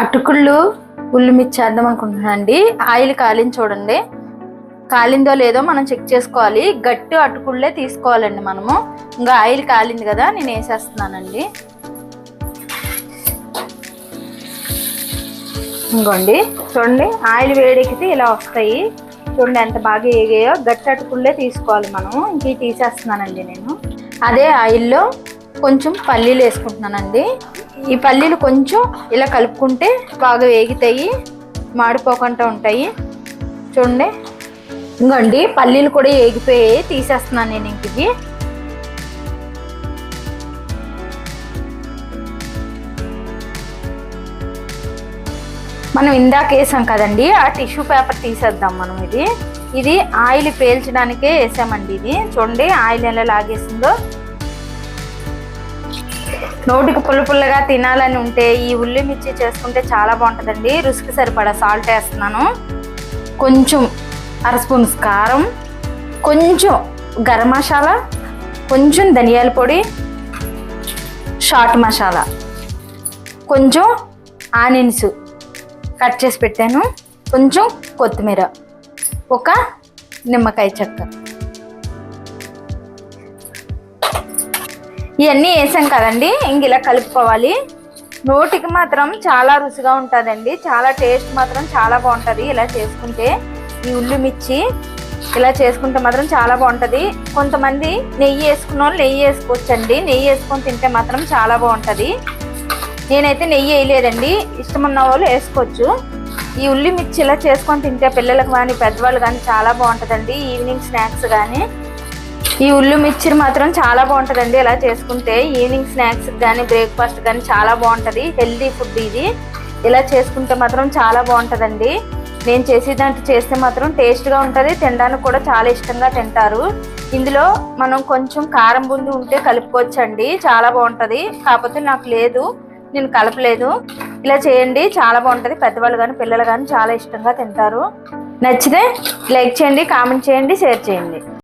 అటుకుళ్ళు ఉల్లి మిర్చి చేద్దాం అనుకుంటున్నాను అండి. ఆయిల్ కాలింది చూడండి. కాలిందో లేదో మనం చెక్ చేసుకోవాలి. గట్టి అటుకుళ్ళే తీసుకోవాలండి మనము. ఇంకా ఆయిల్ కాలింది కదా నేను వేసేస్తున్నానండి. ఇంకోండి. చూడండి ఆయిల్ వేడెక్కితే ఇలా వస్తాయి. చూడండి ఎంత బాగా ఏగాయో గట్టి అటుకుళ్ళే తీసుకోవాలి మనం ఇంక తీసేస్తున్నానండి నేను. అదే ఆయిల్లో కొంచెం పల్లీలు వేసుకుంటున్నానండి. ఈ పల్లీలు కొంచెం ఇలా కలుపుకుంటే బాగా వేగుతాయి మాడిపోకుండా ఉంటాయి. చూడండి. ఇంకోండి పల్లీలు కూడా వేగిపోయి తీసేస్తున్నాను నేను ఇంటికి మనం ఇందాక వేసాం కదండి ఆ టిష్యూ పేపర్ తీసేద్దాం మనం ఇది. ఇది ఆయిల్ పేల్చడానికే వేసామండి ఇది. చూడండి ఆయిల్ ఎలా లాగేసిందో. నోటికి పుల్ల పుల్లగా తినాలని ఉంటే ఈ ఉల్లి మిర్చి చేసుకుంటే చాలా బాగుంటుందండి. రుచికి సరిపడా సాల్ట్ వేస్తున్నాను. కొంచెం అర స్పూన్ కారం కొంచెం గరం మసాలా కొంచెం ధనియాల పొడి షాట్ మసాలా కొంచెం ఆనియన్స్ కట్ చేసి పెట్టాను. కొంచెం కొత్తిమీర ఒక నిమ్మకాయ చెక్క. ఇవన్నీ వేసాం కదండి. ఇంక ఇలా కలుపుకోవాలి. నోటికి మాత్రం చాలా రుచిగా ఉంటుందండి. చాలా టేస్ట్ మాత్రం చాలా బాగుంటుంది ఇలా చేసుకుంటే. ఈ ఉల్లి మిర్చి ఇలా చేసుకుంటే మాత్రం చాలా బాగుంటుంది. కొంతమంది నెయ్యి వేసుకున్న వాళ్ళు నెయ్యి వేసుకోవచ్చండి. నెయ్యి వేసుకొని తింటే మాత్రం చాలా బాగుంటుంది. నేనైతే నెయ్యి వేయలేదండి. ఇష్టం ఉన్న వాళ్ళు వేసుకోవచ్చు. ఈ ఉల్లి మిర్చి ఇలా చేసుకొని తింటే పిల్లలకు కానీ పెద్దవాళ్ళు కానీ చాలా బాగుంటుందండి. ఈవినింగ్ స్నాక్స్ కానీ ఈ ఉల్లు మిర్చిని మాత్రం చాలా బాగుంటుందండి. ఇలా చేసుకుంటే ఈవినింగ్ స్నాక్స్ కానీ బ్రేక్ఫాస్ట్ కానీ చాలా బాగుంటుంది. హెల్దీ ఫుడ్ ఇది. ఇలా చేసుకుంటే మాత్రం చాలా బాగుంటుందండి. నేను చేసేదాంట్లో చేస్తే మాత్రం టేస్ట్గా ఉంటుంది. తినడానికి కూడా చాలా ఇష్టంగా తింటారు. ఇందులో మనం కొంచెం కారం బుంది ఉంటే కలుపుకోవచ్చండి. చాలా బాగుంటుంది. కాకపోతే నాకు లేదు. నేను కలపలేదు. ఇలా చేయండి. చాలా బాగుంటుంది. పెద్దవాళ్ళు కానీ పిల్లలు కానీ చాలా ఇష్టంగా తింటారు. నచ్చితే లైక్ చేయండి కామెంట్ చేయండి షేర్ చేయండి.